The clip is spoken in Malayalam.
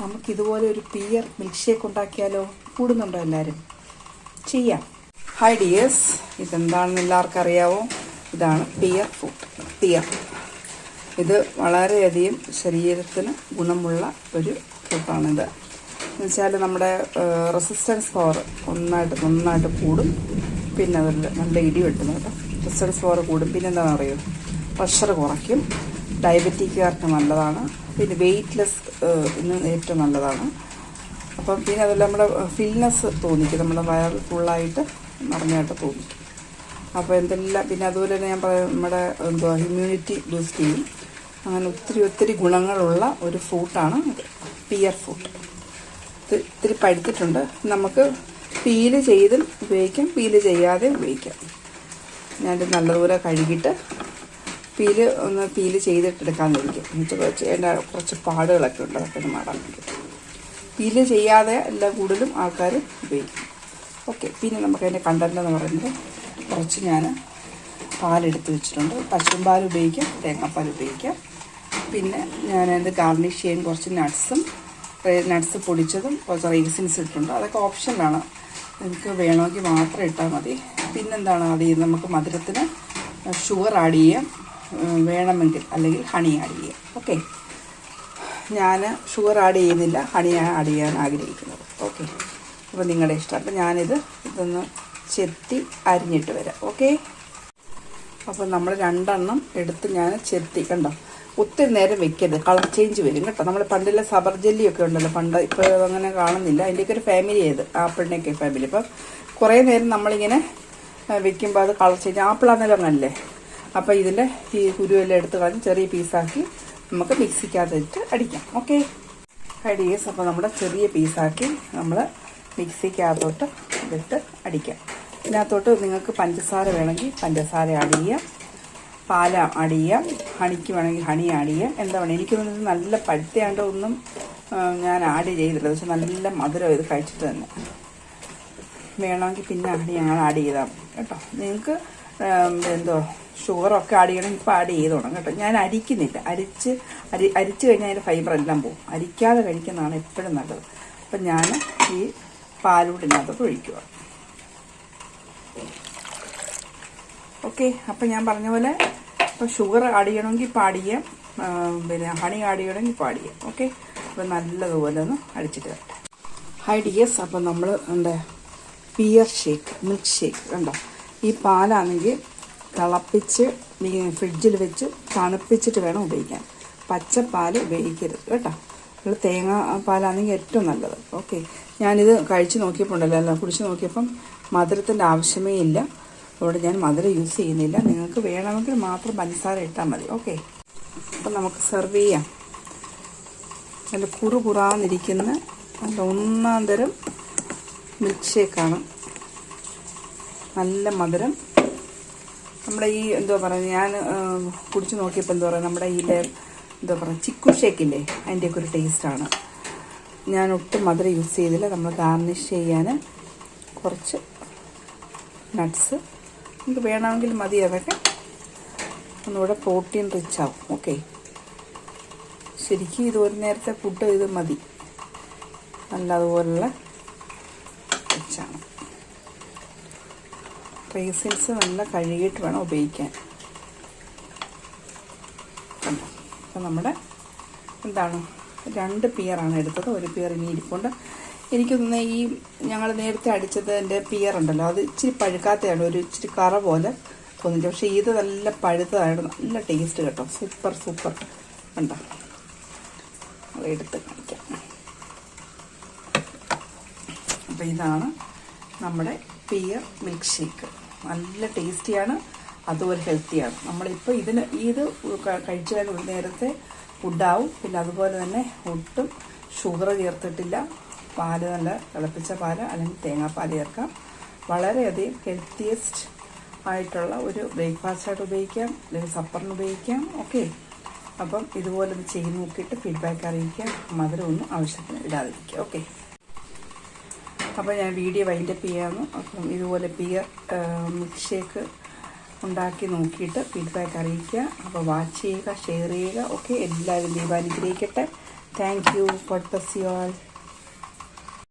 നമുക്കിതുപോലെ ഒരു പിയർ മിൽക്ക് ഷേക്ക് ഉണ്ടാക്കിയാലോ? കൂടുന്നുണ്ടോ എല്ലാവരും ചെയ്യാം. ഹൈ ഡിയേഴ്സ് ഇതെന്താണെന്ന് എല്ലാവർക്കും അറിയാവോ? ഇതാണ് പിയർ ഫുഡ് പിയർ ഇത് വളരെയധികം ശരീരത്തിന് ഗുണമുള്ള ഒരു ഫുഡാണിത് എന്ന് വെച്ചാൽ നമ്മുടെ റെസിസ്റ്റൻസ് പവർ ഒന്നായിട്ട് നന്നായിട്ട് കൂടും. പിന്നെ അതിൽ നല്ല ഇടി വെട്ടുന്നു കേട്ടോ. റെസിസ്റ്റൻസ് പവർ കൂടും. പിന്നെ എന്താണെന്ന് അറിയോ? പ്രഷർ കുറയ്ക്കും. ഡയബറ്റിക്കാർക്ക് നല്ലതാണ്. പിന്നെ വെയ്റ്റ്ലെസ് ഏറ്റവും നല്ലതാണ്. അപ്പം പിന്നെ അതല്ല നമ്മുടെ ഫിൽനെസ് തോന്നിക്കും. നമ്മുടെ വയർ ഫുള്ളായിട്ട് നിറഞ്ഞായിട്ട് തോന്നിക്കും. അപ്പോൾ എന്തെല്ലാം പിന്നെ അതുപോലെ തന്നെ ഞാൻ പറയാം നമ്മുടെ എന്തുവാ ഇമ്മ്യൂണിറ്റി ബൂസ്റ്റ് ചെയ്യും. അങ്ങനെ ഒത്തിരി ഒത്തിരി ഗുണങ്ങളുള്ള ഒരു ഫ്രൂട്ടാണ് പിയർ ഫ്രൂട്ട് ഒത്തിരി പഴുത്തിട്ടുണ്ട് നമുക്ക് പീൽ ചെയ്തും ഉപയോഗിക്കാം പീൽ ചെയ്യാതെ ഉപയോഗിക്കാം. ഞാനിത് നല്ലതുപോലെ കഴുകിയിട്ട് പീൽ ഒന്ന് പീൽ ചെയ്തിട്ടെടുക്കാമെന്നിരിക്കും എന്നിട്ട് കുറച്ച് എന്റെ കുറച്ച് പാടുകളൊക്കെ ഉണ്ട് അതൊക്കെ ഒന്ന് മാറാൻ വേണ്ടി പീൽ ചെയ്യാതെ എല്ലാ കൂടുതലും ആൾക്കാർ ഉപയോഗിക്കും. ഓക്കെ പിന്നെ നമുക്ക് അതിന്റെ കണ്ടന്റ് എന്ന് പറയുന്നത് കുറച്ച് ഞാൻ പാലെടുത്ത് വെച്ചിട്ടുണ്ട്. പശുമ്പാൽ പാൽ ഉപയോഗിക്കാം തേങ്ങാപ്പാൽ ഉപയോഗിക്കാം. പിന്നെ ഞാൻ അതിന്റെ ഗാർണിഷ് ചെയ്യാൻ കുറച്ച് നട്ട്സും നട്ട്സ് പൊടിച്ചതും കുറച്ച് റേസിൻസ് ഇട്ടിട്ടുണ്ട്. അതൊക്കെ ഓപ്ഷനാണ് നിങ്ങൾക്ക് വേണമെങ്കിൽ മാത്രം ഇട്ടാൽ മതി. പിന്നെന്താണ് അത് നമുക്ക് മധുരത്തിന് ഷുഗർ ആഡ് ചെയ്യാം. വേണമെങ്കിൽ അല്ലെങ്കിൽ ഹണി ആഡ് ചെയ്യാം. ഓക്കെ ഞാൻ ഷുഗർ ആഡ് ചെയ്യുന്നില്ല. ഹണി ആഡ് ചെയ്യാൻ ആഗ്രഹിക്കുന്നത്. ഓക്കെ അപ്പോൾ നിങ്ങളുടെ ഇഷ്ടം. അപ്പോൾ ഞാനിത് ഇതൊന്ന് ചെത്തി അരിഞ്ഞിട്ട് വരാം. ഓക്കെ അപ്പോൾ നമ്മൾ രണ്ടെണ്ണം എടുത്ത് ഞാൻ ചെത്തി. കണ്ടോ? ഒത്തിരി നേരം വെക്കരുത്. കളർ ചേഞ്ച് വരും കേട്ടോ. നമ്മൾ പണ്ടിലെ സബർ ജെല്ലിയൊക്കെ ഉണ്ടല്ലോ. പണ്ട് ഇപ്പോൾ അങ്ങനെ കാണുന്നില്ല. അതിന്റെയൊക്കെ ഒരു ഫാമിലി ആയത് ആപ്പിളിന്റെയൊക്കെ ഫാമിലി അപ്പം കുറേ നേരം നമ്മളിങ്ങനെ വെക്കുമ്പോൾ അത് കളർ ചേഞ്ച് ആപ്പിളാണെങ്കിലും അങ്ങനല്ലേ അപ്പോൾ ഇതിന്റെ ഈ കുരുവെല്ലാം എടുത്ത് കളഞ്ഞ് ചെറിയ പീസാക്കി നമുക്ക് മിക്സിക്കകത്തിട്ട് അടിക്കാം. ഓക്കെ? അടിയേസ് അപ്പോൾ നമ്മുടെ ചെറിയ പീസാക്കി നമ്മൾ മിക്സിക്കകത്തോട്ട് ഇട്ട് അടിക്കാം. ഇതിനകത്തോട്ട് നിങ്ങൾക്ക് പഞ്ചസാര വേണമെങ്കിൽ പഞ്ചസാര ആഡ് ചെയ്യാം. പാല ആഡ് ചെയ്യാം. ഹണിക്ക് വേണമെങ്കിൽ ഹണി ആഡ് ചെയ്യാം. എന്താ വേണം? എനിക്ക് തോന്നുന്നത് നല്ല പഴുത്തയാണ്ട് ഒന്നും ഞാൻ ആഡ് ചെയ്തില്ല പക്ഷെ നല്ല മധുരം ഇത് കഴിച്ചിട്ട് തന്നെ. വേണമെങ്കിൽ പിന്നെ ഹണി ഞങ്ങൾ ആഡ് ചെയ്താൽ കേട്ടോ? നിങ്ങൾക്ക് എന്തോ ഷുഗറൊക്കെ ആഡ് ചെയ്യണം ഇപ്പോൾ ആഡ് ചെയ്തോണം കേട്ടോ. ഞാൻ അരിക്കുന്നില്ല. അരിച്ച് അരി അരിച്ച് കഴിഞ്ഞാൽ അതിന്റെ ഫൈബർ എല്ലാം പോകും. അരിക്കാതെ കഴിക്കുന്നതാണ് എപ്പോഴും നല്ലത്. അപ്പം ഞാൻ ഈ പാലൂടിനകത്ത് ഒഴിക്കുക. ഓക്കെ അപ്പം ഞാൻ പറഞ്ഞ പോലെ ഇപ്പോൾ ഷുഗർ ആഡ് ചെയ്യണമെങ്കിൽ പാഡ് ചെയ്യാം പിന്നെ ഹണി ആഡ് ചെയ്യണമെങ്കിൽ പാഡ് ചെയ്യാം. ഓക്കെ അപ്പം നല്ലതുപോലെ ഒന്ന് അടിച്ചിട്ട് വരട്ടെ. ഹൈ ഡിയേഴ്സ് അപ്പം നമ്മൾ എന്താ പിയർ ഷേക്ക് മിൽക്ക് ഷേക്ക് കണ്ടോ? ഈ പാലാണെങ്കിൽ തിളപ്പിച്ച് ഫ്രിഡ്ജിൽ വെച്ച് തണുപ്പിച്ചിട്ട് വേണം ഉപയോഗിക്കാൻ. പച്ചപ്പാൽ ഉപയോഗിക്കരുത് കേട്ടോ. നമ്മൾ തേങ്ങ പാലാണെങ്കിൽ ഏറ്റവും നല്ലത്. ഓക്കെ. ഞാനിത് കഴിച്ച് നോക്കിയപ്പോണ്ടല്ലോ അല്ല കുടിച്ച് നോക്കിയപ്പം മധുരത്തിന്റെ ആവശ്യമേ ഇല്ല. അതുകൊണ്ട് ഞാൻ മധുരം യൂസ് ചെയ്യുന്നില്ല. നിങ്ങൾക്ക് വേണമെങ്കിൽ മാത്രം പഞ്ചസാര ഇട്ടാൽ മതി. ഓക്കെ. അപ്പം നമുക്ക് സെർവ് ചെയ്യാം. നല്ല കുറു കുറാന്നിരിക്കുന്ന നല്ല ഒന്നാം തരം മിൽക്ക് ഷേക്കാണ് നല്ല മധുരം. നമ്മുടെ ഈ എന്തുവാ പറയുക ഞാൻ കുടിച്ചു നോക്കിയപ്പോൾ എന്താ പറയുക നമ്മുടെ ഈ എന്താ പറയുക ചിക്കു ഷേക്കില്ലേ അതിന്റെയൊക്കെ ഒരു ടേസ്റ്റാണ് ഞാൻ ഒട്ടും മധുരം യൂസ് ചെയ്തില്ല. നമ്മൾ ഗാർണിഷ് ചെയ്യാൻ കുറച്ച് നട്ട്സ് നമുക്ക് വേണമെങ്കിൽ മതി അതൊക്കെ. ഒന്നുകൂടെ പ്രോട്ടീൻ റിച്ച് ആവും. ഓക്കെ ശരിക്കും ഇത് ഒരു നേരത്തെ ഫുഡ് ഇത് മതി. നല്ല അതുപോലുള്ള റേസിൻസ് നല്ല കഴുകിയിട്ട് വേണം ഉപയോഗിക്കാൻ. അപ്പം നമ്മുടെ എന്താണ്? രണ്ട് പിയറാണ് എടുത്തത്. ഒരു പിയർ ഇനി ഇരിപ്പുണ്ട്. എനിക്ക് തോന്നുന്നത് ഈ ഞങ്ങൾ നേരത്തെ അടിച്ചതിന്റെ പിയർ ഉണ്ടല്ലോ അത് ഇച്ചിരി പഴുക്കാത്തതാണ്. ഒരു ഇച്ചിരി കറ പോലെ തോന്നിച്ചു പക്ഷേ ഇത് നല്ല പഴുത്തതാണ്. നല്ല ടേസ്റ്റ് കേട്ടോ. Super super. ഉണ്ടോ അതെടുത്ത് കാണിക്കാം. അപ്പോൾ ഇതാണ് നമ്മുടെ പിയർ മിൽക്ക് ഷേക്ക് നല്ല ടേസ്റ്റിയാണ് അതുപോലെ ഹെൽത്തിയാണ്. നമ്മളിപ്പോൾ ഇതിന് ഇത് ക- കഴിച്ചു കഴിഞ്ഞ ഒരു നേരത്തെ ഫുഡാവും. പിന്നെ അതുപോലെ തന്നെ ഒട്ടും ഷുഗർ ചേർത്തിട്ടില്ല. പാൽ നല്ല തിളപ്പിച്ച പാൽ അല്ലെങ്കിൽ തേങ്ങാപ്പാൽ ചേർക്കാം. വളരെയധികം ഹെൽത്തിയസ്റ്റ് ആയിട്ടുള്ള ഒരു ബ്രേക്ക്ഫാസ്റ്റായിട്ട് ഉപയോഗിക്കാം അല്ലെങ്കിൽ സപ്പറിന് ഉപയോഗിക്കാം. ഓക്കെ. അപ്പം ഇതുപോലെ ഒന്ന് ചെയ്ത് നോക്കിയിട്ട് ഫീഡ്ബാക്ക് അറിയിക്കാം മധുരമൊന്നും ആവശ്യത്തിന് ഇടാതിരിക്കുക. ഓക്കെ. അപ്പോൾ ഞാൻ വീഡിയോ വൈൻഡപ്പ് ചെയ്യാമെന്ന് അപ്പം ഇതുപോലെ പിയർ മിക്സ് ഷേക്ക് ഉണ്ടാക്കി നോക്കിയിട്ട് ഫീഡ്ബാക്ക് അറിയിക്കുക. അപ്പോൾ വാച്ച് ചെയ്യുക ഷെയർ ചെയ്യുക. ഓക്കെ എല്ലാവരും ദീപാനുഗ്രഹിക്കട്ടെ thank you God bless you all